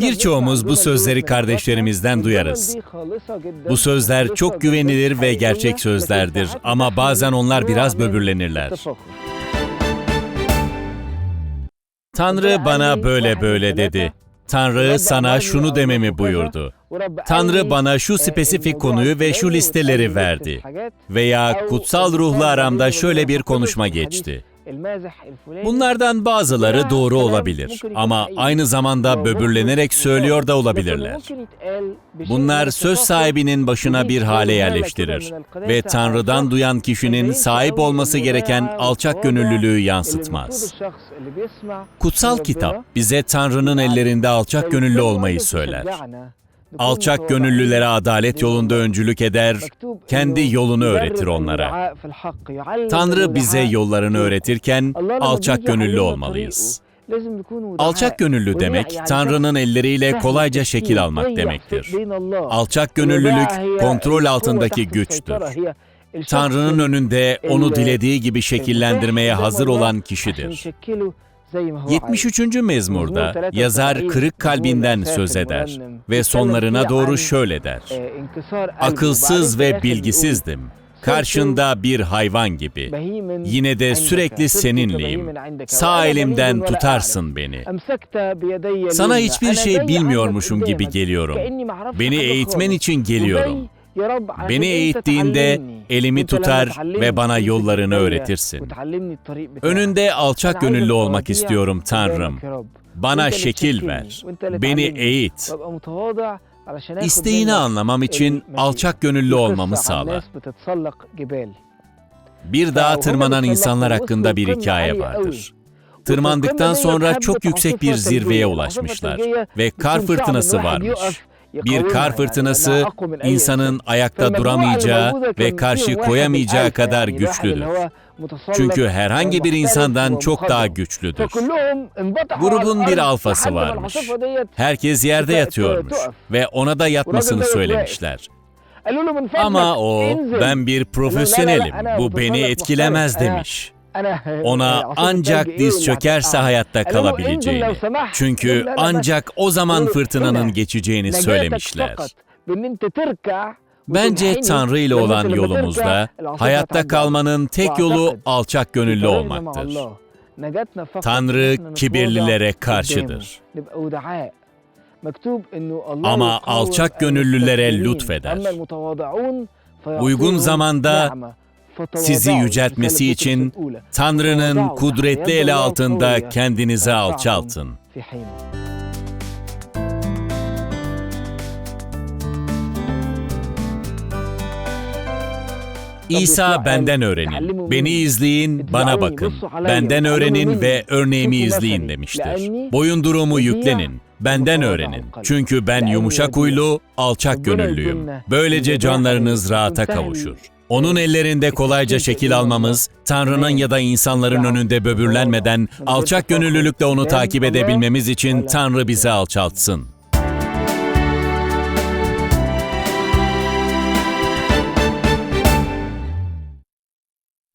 Birçoğumuz bu sözleri kardeşlerimizden duyarız. Bu sözler çok güvenilir ve gerçek sözlerdir ama bazen onlar biraz böbürlenirler. Tanrı bana böyle böyle dedi. Tanrı sana şunu dememi buyurdu. Tanrı bana şu spesifik konuyu ve şu listeleri verdi. Veya kutsal ruhla aramda şöyle bir konuşma geçti. Bunlardan bazıları doğru olabilir ama aynı zamanda böbürlenerek söylüyor da olabilirler. Bunlar söz sahibinin başına bir hale yerleştirir ve Tanrı'dan duyan kişinin sahip olması gereken alçak gönüllülüğü yansıtmaz. Kutsal kitap bize Tanrı'nın ellerinde alçak gönüllü olmayı söyler. Alçak gönüllülere adalet yolunda öncülük eder, kendi yolunu öğretir onlara. Tanrı bize yollarını öğretirken alçak gönüllü olmalıyız. Alçak gönüllü demek, Tanrı'nın elleriyle kolayca şekil almak demektir. Alçak gönüllülük, kontrol altındaki güçtür. Tanrı'nın önünde onu dilediği gibi şekillendirmeye hazır olan kişidir. 73. mezmurda yazar kırık kalbinden söz eder ve sonlarına doğru şöyle der. Akılsız ve bilgisizdim. Karşında bir hayvan gibi. Yine de sürekli seninleyim. Sağ elimden tutarsın beni. Sana hiçbir şey bilmiyormuşum gibi geliyorum. Beni eğitmen için geliyorum. Beni eğittiğinde elimi tutar ve bana yollarını öğretirsin. Önünde alçak gönüllü olmak istiyorum Tanrım. Bana şekil ver. Beni eğit. İsteğini anlamam için alçak gönüllü olmamı sağla. Bir dağa tırmanan insanlar hakkında bir hikaye vardır. Tırmandıktan sonra çok yüksek bir zirveye ulaşmışlar ve kar fırtınası varmış. Bir kar fırtınası insanın ayakta duramayacağı ve karşı koyamayacağı kadar güçlüdür. Çünkü herhangi bir insandan çok daha güçlüdür. Grubun bir alfası varmış. Herkes yerde yatıyormuş ve ona da yatmasını söylemişler. Ama o, ben bir profesyonelim, bu beni etkilemez demiş. Ona ancak diz çökerse hayatta kalabileceğini. Çünkü ancak o zaman fırtınanın geçeceğini söylemişler. Bence Tanrı ile olan yolumuzda hayatta kalmanın tek yolu alçak gönüllü olmaktır. Tanrı kibirlilere karşıdır. Ama alçak gönüllülere lütfeder. Uygun zamanda sizi yüceltmesi için Tanrı'nın kudretli eli altında kendinizi alçaltın. İsa benden öğrenin, beni izleyin, bana bakın. Benden öğrenin ve örneğimi izleyin demiştir. Boyundurumu yüklenin, benden öğrenin. Çünkü ben yumuşak huylu, alçak gönüllüyüm. Böylece canlarınız rahata kavuşur. Onun ellerinde kolayca şekil almamız, Tanrı'nın ya da insanların önünde böbürlenmeden alçak gönüllülükle onu takip edebilmemiz için Tanrı bizi alçaltsın.